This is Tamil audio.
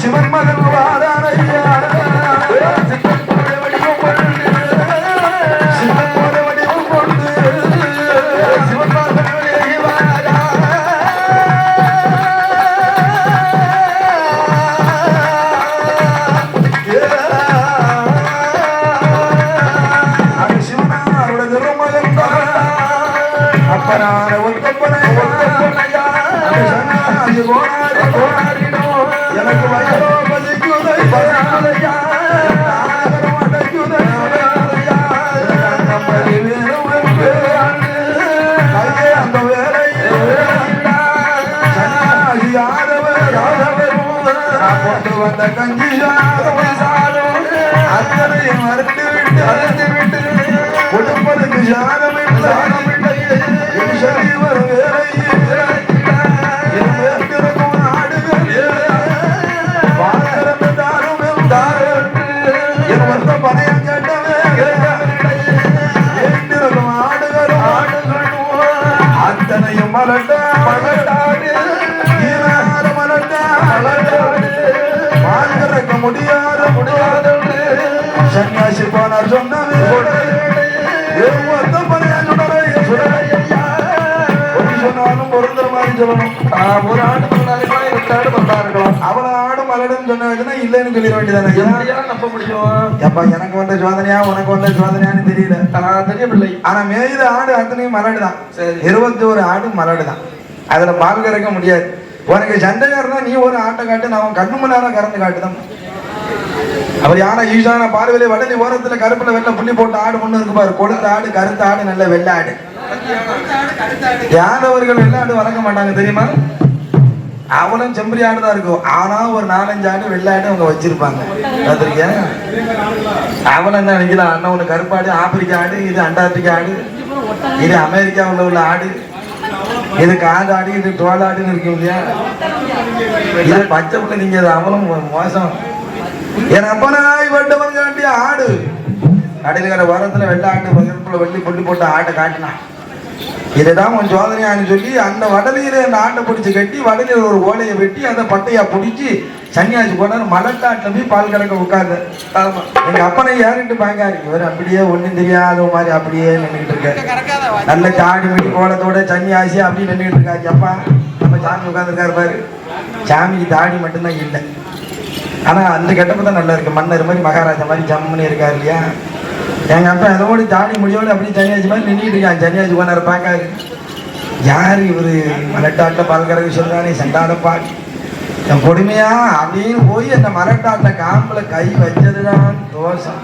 சிவன் மகன் வாரானையா வேணும் என்று கையே அந்த வேலையில் சன்னாதி யாதவர் யாதவரும் கொண்டு வந்த மறுத்து விட்டு விட்டு கொடுப்பதற்கு சாதம் இல்லை. சொல்லணும் ஒரு ஆண்டு பண்ணாலே ரெண்டு ஆடு பண்ணா இருக்கலாம் அவள ஆடு மலடுன்னு சொன்னாச்சுன்னா இல்லைன்னு சொல்லிட வேண்டியதானே. எப்படியெல்லாம் நம்ப முடியும்? எப்பா எனக்கு வந்த சோதனையா உனக்கு வந்த சோதனையான்னு தெரியல. தெரியவில்லை ஆனா மேய்த ஆடு அத்தனையும் மலடு தான். இருபத்தி ஒரு ஆடு மலடு தான் அதுல பால் கறக்க முடியாது. உனக்கு சண்டைக்காரனா நீ ஒரு ஆட்டை காட்டு நான் கண்ணு முன்னால கறந்து காட்டுதான். அவர் யானை ஈசான பார்வையில வடலி ஓரத்துல கருப்புல வெள்ளை புள்ளி போட்ட ஆடு ஒண்ணு இருக்கு பாரு. ஆடு கருத்த ஆடு நல்ல வெள்ளை ஆடு. யாதவர்கள் வெள்ளை ஆடு வளர்க்க மாட்டாங்க தெரியுமா? அவளும் செம்பரி ஆடு தான் இருக்கும். ஆனா ஒரு நாலஞ்சு ஆடு வெள்ளை ஆடு அவங்க வச்சிருப்பாங்க. பார்த்திருக்கியா? அவன் என்ன நினைக்கலாம்? அண்ணன் ஒண்ணு கருப்பாடு ஆப்பிரிக்கா ஆடு இது அண்டார்டிகா ஆடு இது அமெரிக்காவில் உள்ள ஆடு இது காது ஆடு இது தோல் ஆடுன்னு இருக்கும் இல்லையா? இது பச்சை பிள்ளை நீங்க இது அவளும் மோசம். என் அப்பனாய் வட்டவன் காட்டிய ஆடு. கடையில் கடை வாரத்தில் வெள்ளை ஆட்டு பகிர்ப்புல வெள்ளி கொண்டு போட்டு ஆட்டை காட்டினான். இதுதான் உன் சோதனையான்னு சொல்லி அந்த வடலியில அந்த ஆட்டை பிடிச்சி கட்டி வடலியில் ஒரு ஓலையை வெட்டி அந்த பட்டையா பிடிச்சி சன்னியாசி போனார். மலட்டாட்டில் போய் பால் கறக்க உட்காந்து ஆமா. எங்க அப்பனை யாருன்ட்டு பாங்காரு. இவர் அப்படியே ஒண்ணும் தெரியாத மாதிரி அப்படியே நின்றுட்டு இருக்காரு. நல்ல சாடி முடி கோலத்தோட சன்னியாசி அப்படி நின்றுட்டு இருக்காரு. அப்பா நம்ம சாமி உட்காந்துருக்காரு பாரு. சாமிக்கு தாடி மட்டும்தான் இல்லை. ஆனா அந்த கட்டப்பதான் நல்லா இருக்கு. மன்னர் மாதிரி மகாராஜா மாதிரி ஜம்முன்னு இருக்காரு இல்லையா? எங்க அப்பா அதோட தாடி முடியோட அப்படியே சன்னியாசி மாதிரி நின்றுட்டு இருக்கான். சன்னியாசி போனாரு பாக்காரு யார் இவர்? மலட்டாட்ட பால்கரகு சொல்றானே சண்டாட பாடி என் கொடுமையா? அப்படின்னு போய் அந்த மரட்டாட்ட காம்பில் கை வச்சதுதான் தோஷம்